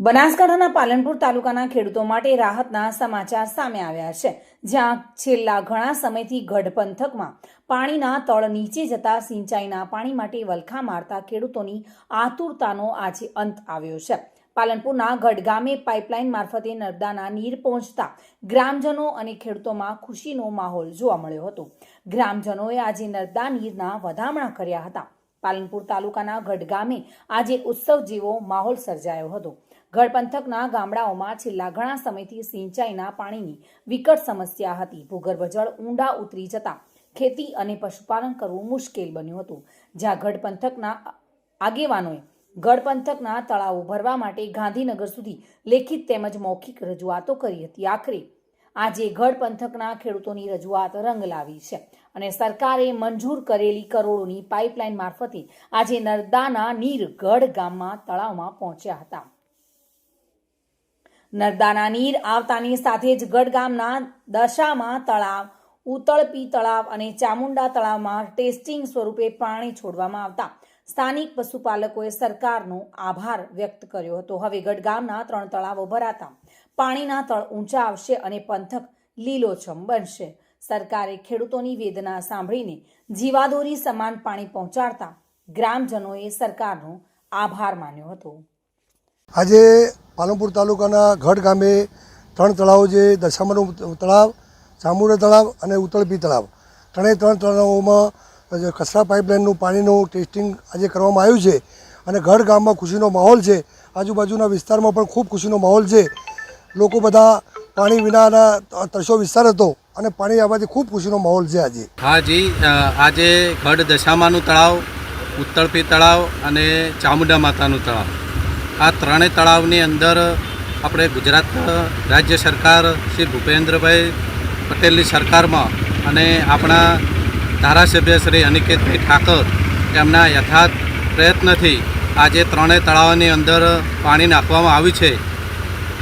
બનાસકાંઠાના પાલનપુર તાલુકાના ખેડૂતો માટે રાહતના સમાચાર સામે આવ્યા છે, જ્યાં છેલ્લા ઘણા સમયથી ગઢ પંથકમાં પાણીના તળ નીચે જતા સિંચાઈના પાણી માટે વલખા મારતા ખેડૂતોની આતુરતાનો આજે અંત આવ્યો છે. પાલનપુરના ગઢ ગામે પાઇપલાઇન મારફતે નર્મદાના નીર પહોંચતા ગ્રામજનો અને ખેડૂતોમાં ખુશીનો માહોલ જોવા મળ્યો હતો. ગ્રામજનોએ આજે નર્મદા નીરના વધામણા કર્યા હતા. પાલનપુર તાલુકાના ગઢ ગામે આજે ઉત્સવ જેવો માહોલ સર્જાયો હતો. ગઢ પંથકના ગામડાઓમાં છેલ્લા ઘણા સમયથી સિંચાઈના પાણીની વિકટ સમસ્યા હતી. ભૂગર્ભ જળ ઊંડા ઉતરી જતા ખેતી અને પશુપાલન કરવું મુશ્કેલ બન્યું હતું. જ્યાં ગઢ પંથકના આગેવાનોએ ગઢ પંથકના તળાવો ભરવા માટે ગાંધીનગર સુધી લેખિત તેમજ મૌખિક રજૂઆતો કરી હતી. આખરે આજે ગઢ પંથકના ખેડૂતોની રજૂઆત રંગ લાવી છે અને સરકારે મંજૂર કરેલી કરોડોની પાઇપલાઇન મારફતે આજે નર્મદાના નીર ગઢ ગામમાં તળાવમાં પહોંચ્યા હતા. નર્મદાના નીર આવતાની સાથે જ ગઢ ગામના દશામાં તળાવ ઉતળપી તળાવ અને ચામુંડા તળાવમાં ટેસ્ટિંગ સ્વરૂપે પાણી છોડવામાં આવતા સ્થાનિક પશુપાલકોએ સરકારનો આભાર વ્યક્ત કર્યો હતો. હવે ગઢ ગામના ત્રણ તળાવો ભરાતા પાણીના તળ ઊંચા આવશે અને પંથક લીલોછમ બનશે. સરકારે ખેડૂતોની વેદના સાંભળીને જીવાદોરી સમાન પાણી પહોંચાડતા ગ્રામજનોએ સરકારનો આભાર માન્યો હતો. આજે પાલનપુર તાલુકાના ગઢ ગામે ત્રણ તળાવો જે દશામાનું તળાવ, ચામુંડા તળાવ અને ઉતળપી તળાવ, ત્રણેય ત્રણ તળાવોમાં કચરા પાઇપલાઇનનું પાણીનું ટેસ્ટિંગ આજે કરવામાં આવ્યું છે અને ગઢ ગામમાં ખુશીનો માહોલ છે. આજુબાજુના વિસ્તારમાં પણ ખૂબ ખુશીનો માહોલ છે. લોકો બધા પાણી વિનાના ત્રસો વિસ્તાર હતો અને પાણી આવવાથી ખૂબ ખુશીનો માહોલ છે આજે. હા જી આજે ગઢ દશામાનું તળાવ, ઉત્તળપી તળાવ અને ચામુંડા માતાનું તળાવ. આ ત્રણેય તળાવની અંદર આપણે ગુજરાત રાજ્ય સરકાર શ્રી ભૂપેન્દ્રભાઈ પટેલની સરકારમાં અને આપણા ધારાસભ્ય શ્રી અનિકેતભાઈ ઠાકર એમના યથાર્થ પ્રયત્નથી આજે ત્રણેય તળાવની અંદર પાણી નાખવામાં આવ્યું છે.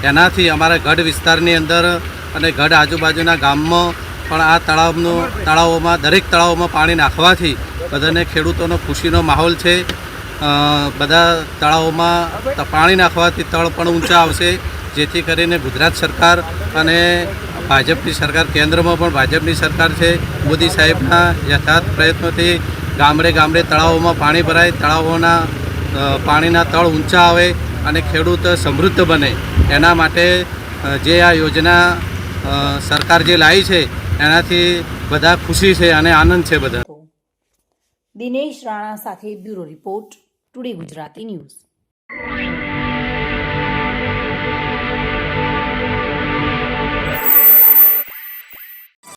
એનાથી અમારા ગઢ વિસ્તારની અંદર અને ગઢ આજુબાજુના ગામમાં પણ આ તળાવનું તળાવોમાં દરેક તળાવોમાં પાણી નાખવાથી બધાને ખેડૂતોનો ખુશીનો માહોલ છે. બધા તળાવોમાં પાણી નાખવાથી તળ પણ ઊંચા આવશે. જેથી કરીને ગુજરાત સરકાર અને ભાજપની સરકાર, કેન્દ્રમાં પણ ભાજપની સરકાર છે, મોદી સાહેબના યથાર્થ પ્રયત્નોથી ગામડે ગામડે તળાવોમાં પાણી ભરાય, તળાવોના પાણીના તળ ઊંચા આવે અને ખેડૂત સમૃદ્ધ બને. એના માટે જે આ યોજના સરકાર જે લાવી છે, એનાથી બધા ખુશી છે અને આનંદ છે બધા. દિનેશ રાણા સાથે bureau report. Today Gujarati news